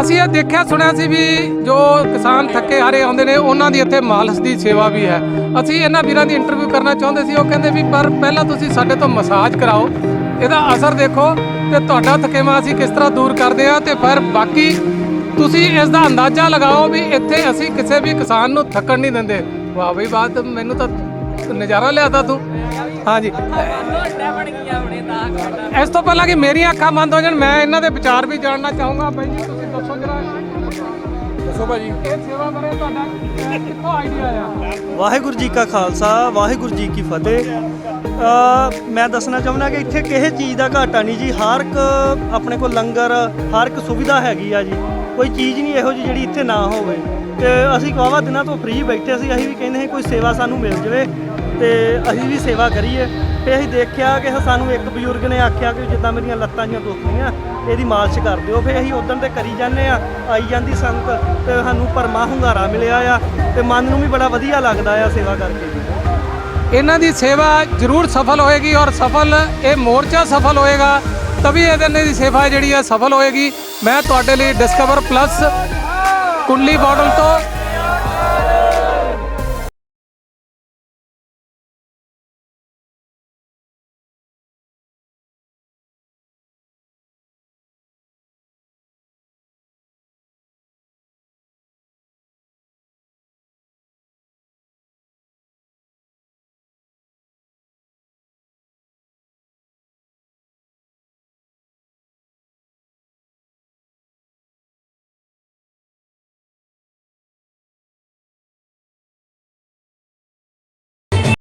ਅਸੀਂ ਇਹ ਦੇਖਿਆ, ਸੁਣਿਆ ਸੀ ਵੀ ਜੋ ਕਿਸਾਨ ਥੱਕੇ ਹਾਰੇ ਆਉਂਦੇ ਨੇ, ਉਹਨਾਂ ਦੀ ਇੱਥੇ ਮਾਲਸ਼ ਦੀ ਸੇਵਾ ਵੀ ਹੈ। ਅਸੀਂ ਇਹਨਾਂ ਵੀਰਾਂ ਦੀ ਇੰਟਰਵਿਊ ਕਰਨਾ ਚਾਹੁੰਦੇ ਸੀ, ਉਹ ਕਹਿੰਦੇ ਵੀ, ਪਰ ਪਹਿਲਾਂ ਤੁਸੀਂ ਸਾਡੇ ਤੋਂ ਮਸਾਜ ਕਰਾਓ। ਇਹਦਾ ਅਸਰ ਦੇਖੋ ਤੇ ਤੁਹਾਡਾ ਥਕੇਵਾ ਅਸੀਂ ਕਿਸ ਤਰ੍ਹਾਂ ਦੂਰ ਕਰਦੇ ਆ ਤੇ ਫਿਰ ਬਾਕੀ ਤੁਸੀਂ ਇਸ ਦਾ ਅੰਦਾਜ਼ਾ ਲਗਾਓ ਵੀ ਇੱਥੇ ਅਸੀਂ ਕਿਸੇ ਵੀ ਕਿਸਾਨ ਨੂੰ ਥੱਕਣ ਨਹੀਂ ਦਿੰਦੇ। ਵਾਹ ਬਈ ਬਾਤ ਮੈਨੂੰ ਤਾਂ ਨਜ਼ਾਰਾ ਲਿਆਦਾ ਤੂੰ। ਹਾਂਜੀ। ਇਸ ਤੋਂ ਪਹਿਲਾਂ ਕਿ ਮੇਰੀਆਂ ਅੱਖਾਂ ਬੰਦ ਹੋ ਜਾਣ, ਮੈਂ ਇਹਨਾਂ ਦੇ ਵਿਚਾਰ ਵੀ ਜਾਣਨਾ ਚਾਹੂੰਗਾ। ਬਾਈ ਜੀ ਦੱਸੋ ਜਰਾ। ਦੱਸੋ ਭਾਜੀ। ਇਹ ਸੇਵਾ ਬਾਰੇ ਤੁਹਾਡਾ ਅਹ, ਕਿੱਥੋਂ ਆਈਡੀਆ ਆ? ਵਾਹਿਗੁਰੂ ਜੀ ਕਾ ਖਾਲਸਾ ਵਾਹਿਗੁਰੂ ਜੀ ਕੀ ਫਤਿਹ। ਅ, ਮੈਂ ਦੱਸਣਾ ਚਾਹੁੰਦਾ ਕਿ ਇੱਥੇ ਕਿਸੇ ਚੀਜ਼ ਦਾ ਘਾਟਾ ਨਹੀਂ ਜੀ। ਹਰ ਇੱਕ ਆਪਣੇ ਕੋਲ ਲੰਗਰ ਹਰ ਇੱਕ ਸੁਵਿਧਾ ਹੈਗੀ ਆ ਜੀ। ਕੋਈ ਚੀਜ਼ ਨਹੀਂ ਇਹੋ ਜਿਹੀ ਜਿਹੜੀ ਇੱਥੇ ਨਾ ਹੋਵੇ। ਤੇ ਅਸੀਂ ਕਾਵਾ ਦਿਨਾਂ ਤੋਂ ਫ੍ਰੀ ਬੈਠੇ ਸੀ। ਅਸੀਂ ਵੀ ਕਹਿੰਦੇ ਸੀ ਕੋਈ ਸੇਵਾ ਸਾਨੂੰ ਮਿਲ ਜਾਵੇ। ਤੇ ਅਸੀਂ ਵੀ ਸੇਵਾ ਕਰੀਏ। ਤੇ ਅਸੀਂ ਦੇਖਿਆ ਕਿ ਸਾਨੂੰ ਇੱਕ ਬਜ਼ੁਰਗ ਨੇ ਆਖਿਆ ਕਿ ਜਿੱਦਾਂ ਮੇਰੀਆਂ ਲੱਤਾਂ ਜੀਆਂ ਦੁਖਦੀਆਂ, ਇਹਦੀ ਮਾਲਿਸ਼ ਕਰ ਦਿਓ। ਫਿਰ ਅਸੀਂ ਉਦੋਂ ਤੇ ਕਰੀ ਜਾਂਦੇ ਆ ਆਈ ਜਾਂਦੀ ਸੰਗਤ ਤੇ ਸਾਨੂੰ ਪਰਮਾ ਹੁੰਗਾਰਾ ਮਿਲਿਆ ਆ ਤੇ ਮਨ ਨੂੰ ਵੀ ਬੜਾ ਵਧੀਆ ਲੱਗਦਾ ਆ ਸੇਵਾ ਕਰਕੇ। ਇਹਨਾਂ ਦੀ ਸੇਵਾ ਜ਼ਰੂਰ ਸਫਲ ਹੋਏਗੀ ਔਰ ਸਫਲ ਇਹ ਮੋਰਚਾ ਸਫਲ ਹੋਏਗਾ ਤभी ਇਹਦੇ ਦੀ ਸੇਵਾ ਜਿਹੜੀ ਆ ਸਫਲ ਹੋਏਗੀ। ਮੈਂ ਤੁਹਾਡੇ ਲਈ ਡਿਸਕਵਰ ਪਲੱਸ ਕੁੰਡਲੀ ਬਾਡਲ ਤੋਂ